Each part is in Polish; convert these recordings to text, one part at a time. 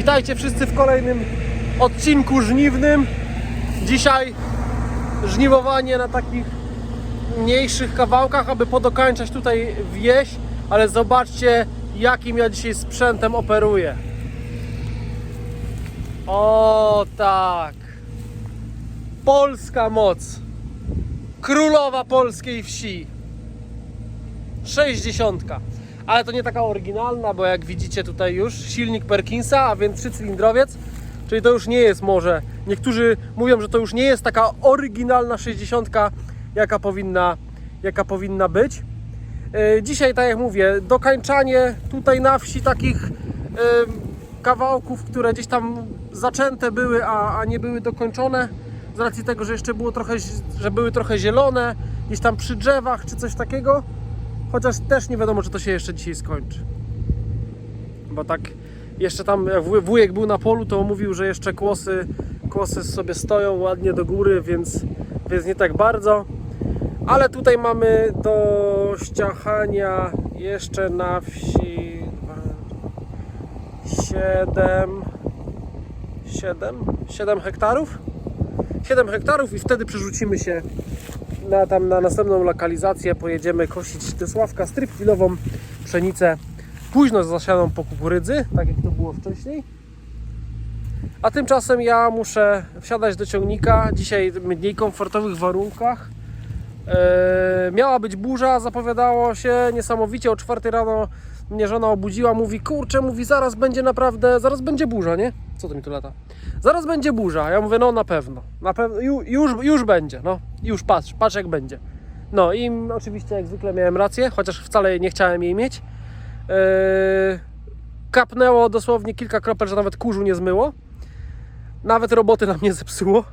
Witajcie wszyscy w kolejnym odcinku żniwnym. Dzisiaj żniwowanie na takich mniejszych kawałkach, aby podokańczać tutaj wieś, ale zobaczcie jakim ja dzisiaj sprzętem operuję. O tak. Polska moc. Królowa polskiej wsi. 60. Ale to nie taka oryginalna, bo jak widzicie tutaj już silnik Perkinsa, a więc trzycylindrowiec, czyli to już nie jest może. Niektórzy mówią, że to już nie jest taka oryginalna 60, jaka powinna, jaka powinna być. E, Dzisiaj, tak jak mówię, dokańczanie tutaj na wsi takich e, kawałków, które gdzieś tam zaczęte były, a, a nie były dokończone. Z racji tego, że jeszcze było trochę, że były trochę zielone, gdzieś tam przy drzewach czy coś takiego. Chociaż też nie wiadomo, czy to się jeszcze dzisiaj skończy. Bo tak jeszcze tam wujek był na polu, to mówił, że jeszcze kłosy, kłosy sobie stoją ładnie do góry, więc, więc nie tak bardzo. Ale tutaj mamy do ściachania jeszcze na wsi 7 7 7 hektarów 7 hektarów i wtedy przerzucimy się na, tam na następną lokalizację pojedziemy kosić Tysławka stryptilową pszenicę późno zasianą po kukurydzy, tak jak to było wcześniej. A tymczasem ja muszę wsiadać do ciągnika, dzisiaj w mniej komfortowych warunkach. Eee, miała być burza, zapowiadało się niesamowicie, o 4 rano mnie żona obudziła, mówi kurczę, mówi zaraz będzie naprawdę, zaraz będzie burza, nie? Co to mi tu lata? Zaraz będzie burza. Ja mówię, no na pewno, na pewno, ju, już, już będzie, no, już patrz, patrz jak będzie. No i oczywiście jak zwykle miałem rację, chociaż wcale nie chciałem jej mieć. Eee, kapnęło dosłownie kilka kropel, że nawet kurzu nie zmyło. Nawet roboty nam nie zepsuło.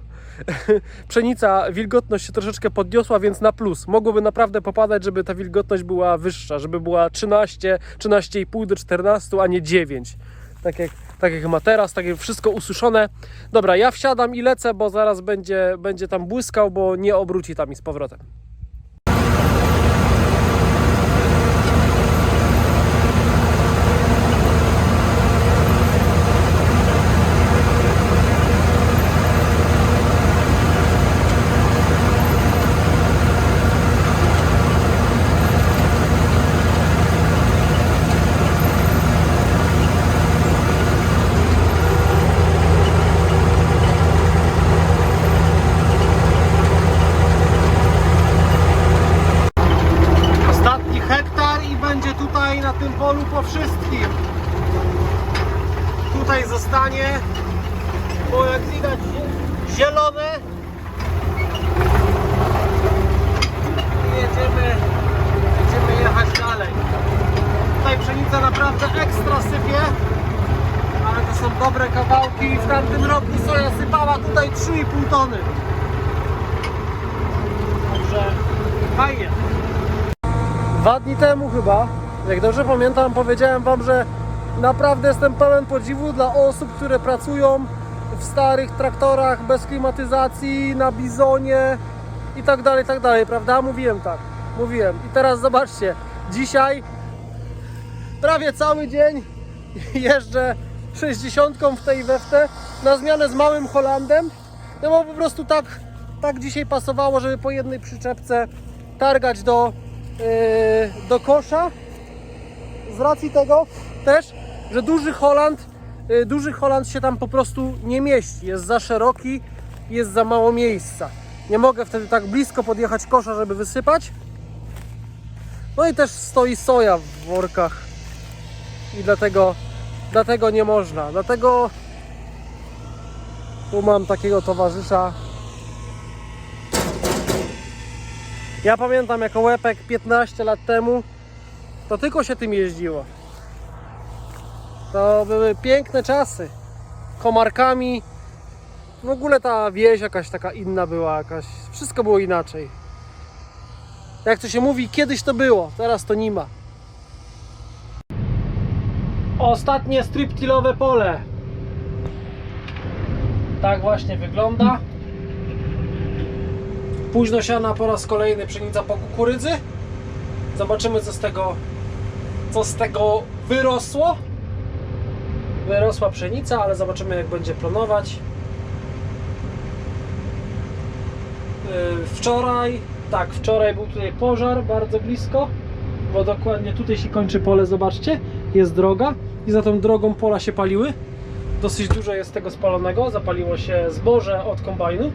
Pszenica, wilgotność się troszeczkę podniosła, więc na plus. Mogłoby naprawdę popadać, żeby ta wilgotność była wyższa, żeby była 13, 13,5 do 14, a nie 9. Tak jak, tak jak ma teraz, tak jak wszystko ususzone. Dobra, ja wsiadam i lecę, bo zaraz będzie, będzie tam błyskał, bo nie obróci tam i z powrotem. Ostatni hektar i będzie tutaj na tym polu po wszystkim. Tutaj bo jak widać zielone. Jedziemy, będziemy jechać dalej. Tutaj pszenica naprawdę ekstra sypie, ale to są dobre kawałki. W tamtym roku soja sypała tutaj 3,5 tony. Także fajnie. Dwa dni temu chyba, jak dobrze pamiętam, powiedziałem Wam, że naprawdę jestem pełen podziwu dla osób, które pracują w starych traktorach bez klimatyzacji, na bizonie i tak dalej, tak dalej, prawda? Mówiłem tak, mówiłem. I teraz zobaczcie, dzisiaj prawie cały dzień jeżdżę 60 w tej weftę na zmianę z małym Holandem, no bo po prostu tak, tak dzisiaj pasowało, żeby po jednej przyczepce targać do, yy, do kosza. Z racji tego też, że duży Holand, yy, duży Holand się tam po prostu nie mieści. Jest za szeroki, jest za mało miejsca. Nie mogę wtedy tak blisko podjechać kosza, żeby wysypać. No i też stoi soja w workach i dlatego, dlatego nie można. Dlatego tu mam takiego towarzysza. Ja pamiętam jako łepek 15 lat temu, to tylko się tym jeździło. To były piękne czasy. Komarkami. W ogóle ta wieś jakaś taka inna była, jakaś. Wszystko było inaczej. Jak to się mówi, kiedyś to było, teraz to nie ma. Ostatnie striptilowe pole. Tak właśnie wygląda. Późno siana po raz kolejny pszenica po kukurydzy. Zobaczymy co z tego co z tego wyrosło. wyrosła pszenica, ale zobaczymy jak będzie planować. Yy, Wczoraj, tak, wczoraj był tutaj pożar bardzo blisko, bo dokładnie tutaj się kończy pole, zobaczcie, jest droga i za tą drogą pola się paliły. Dosyć dużo jest tego spalonego, zapaliło się zboże od kombajnu. Yy,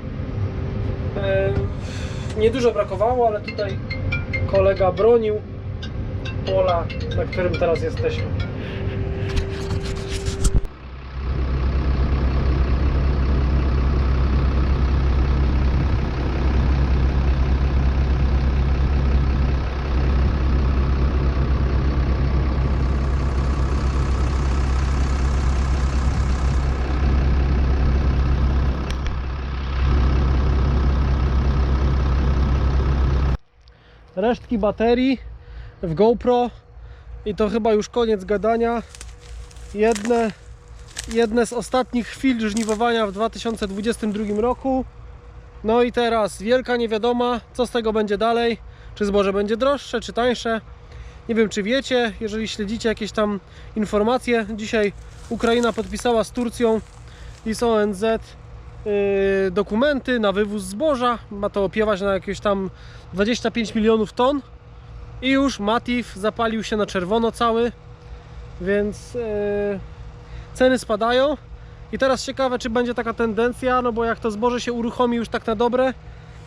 Niedużo brakowało, ale tutaj kolega bronił pola, na którym teraz jesteśmy. resztki baterii w GoPro i to chyba już koniec gadania. Jedne, jedne z ostatnich chwil żniwowania w 2022 roku. No i teraz wielka niewiadoma, co z tego będzie dalej. Czy zboże będzie droższe, czy tańsze. Nie wiem, czy wiecie, jeżeli śledzicie jakieś tam informacje. Dzisiaj Ukraina podpisała z Turcją i z ONZ yy, dokumenty na wywóz zboża. Ma to opiewać na jakieś tam 25 milionów ton. I już Matif zapalił się na czerwono cały, więc yy, ceny spadają. I teraz ciekawe, czy będzie taka tendencja, no bo jak to zboże się uruchomi już tak na dobre,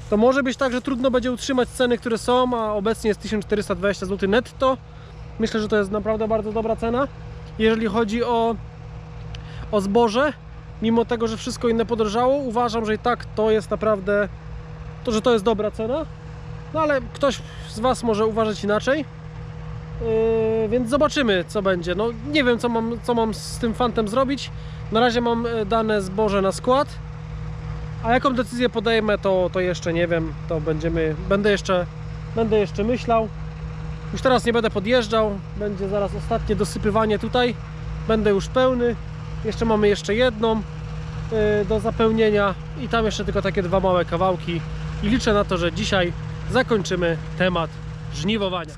to może być tak, że trudno będzie utrzymać ceny, które są, a obecnie jest 1420 zł netto. Myślę, że to jest naprawdę bardzo dobra cena. Jeżeli chodzi o, o zboże, mimo tego, że wszystko inne podrożało, uważam, że i tak to jest naprawdę, to, że to jest dobra cena. No ale ktoś z Was może uważać inaczej. Yy, więc zobaczymy, co będzie. No nie wiem, co mam, co mam z tym fantem zrobić. Na razie mam e, dane zboże na skład. A jaką decyzję podejmę, to, to jeszcze nie wiem. To będziemy, będę jeszcze, będę jeszcze myślał. Już teraz nie będę podjeżdżał. Będzie zaraz ostatnie dosypywanie tutaj. Będę już pełny. Jeszcze mamy jeszcze jedną yy, do zapełnienia i tam jeszcze tylko takie dwa małe kawałki. I liczę na to, że dzisiaj zakończymy temat żniwowania.